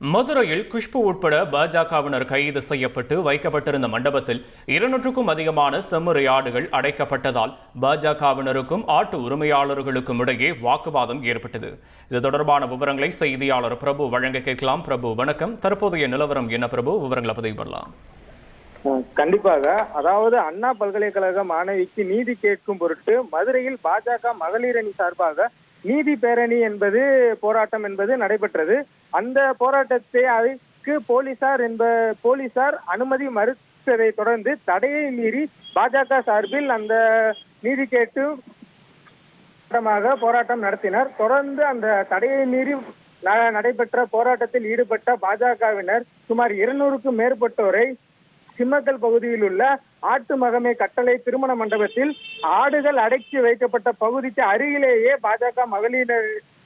மதுரையில் குஷ்பு உட்பட பாஜகவினர் கைது செய்யப்பட்டு வைக்கப்பட்டிருந்த மண்டபத்தில் இருநூற்றுக்கும் அதிகமான செம்மறி ஆடுகள் அடைக்கப்பட்டதால் பாஜகவினருக்கும் ஆட்டு உரிமையாளர்களுக்கும் இடையே வாக்குவாதம் ஏற்பட்டது. இது தொடர்பான விவரங்களை செய்தியாளர் பிரபு வழங்க கேட்கலாம். பிரபு வணக்கம். தற்போதைய நிலவரம் என்ன பிரபு? விவரங்களை பதிவு பண்ணலாம். கண்டிப்பாக. அதாவது அண்ணா பல்கலைக்கழக மாணவிக்கு நீதி கேட்கும் பொருட்டு மதுரையில் பாஜக மகளிர் அணி சார்பாக நீதி பேரணி என்பது போராட்டம் என்பது நடைபெற்றது. அந்த போராட்டத்தை அதுக்கு போலீசார் என்ப போலீசார் அனுமதி மறுத்ததை தொடர்ந்து தடையை மீறி பாஜக சார்பில் அந்த நீதி கேட்டு போராட்டமாக போராட்டம் நடத்தினர். தொடர்ந்து அந்த தடையை மீறி ந- நடைபெற்ற போராட்டத்தில் ஈடுபட்ட பாஜகவினர் சுமார் இருநூறுக்கும் மேற்பட்டோரை சிம்மக்கல் பகுதியில் உள்ள ஆட்டு மகமே கட்டளை திருமண மண்டபத்தில் ஆடுகள் அடக்கி வைக்கப்பட்ட பகுதிக்கு அருகிலேயே பாஜக மகளிர்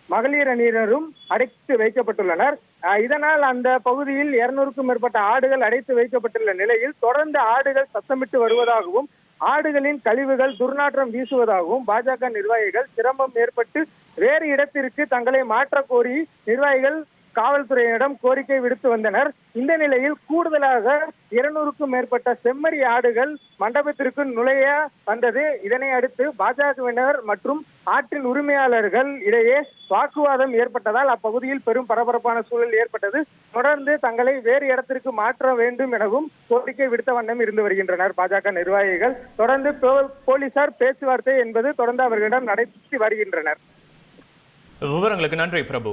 மகளிர் அணியினரும் அடைத்து வைக்கப்பட்டுள்ளனர். இதனால் அந்த பகுதியில் இருநூறுக்கும் மேற்பட்ட ஆடுகள் அடைத்து வைக்கப்பட்டுள்ள நிலையில் தொடர்ந்து ஆடுகள் சத்தமிட்டு வருவதாகவும் ஆடுகளின் கழிவுகள் துர்நாற்றம் வீசுவதாகவும் பாஜக நிர்வாகிகள் சிரமம் ஏற்பட்டு வேறு இடத்திற்கு தங்களை மாற்ற கோரி நிர்வாகிகள் காவல்துறையினரிடம் கோரிக்கை விடுத்து வந்தனர். இந்த நிலையில் கூடுதலாக இருநூறுக்கும் மேற்பட்ட செம்மறி ஆடுகள் மண்டபத்திற்கு நுழைய வந்தது. இதனை அடுத்து பாஜகவினர் மற்றும் ஆற்றின் உரிமையாளர்கள் இடையே வாக்குவாதம் ஏற்பட்டதால் அப்பகுதியில் பெரும் பரபரப்பான சூழல் ஏற்பட்டது. தொடர்ந்து தங்களை வேறு இடத்திற்கு மாற்ற வேண்டும் எனவும் கோரிக்கை விடுத்த வண்ணம் இருந்து வருகின்றனர் பாஜக நிர்வாகிகள். தொடர்ந்து போலீசார் பேச்சுவார்த்தை என்பது தொடர்ந்து அவர்களிடம் நடத்தி வருகின்றனர். விவரங்களுக்கு நன்றி பிரபு.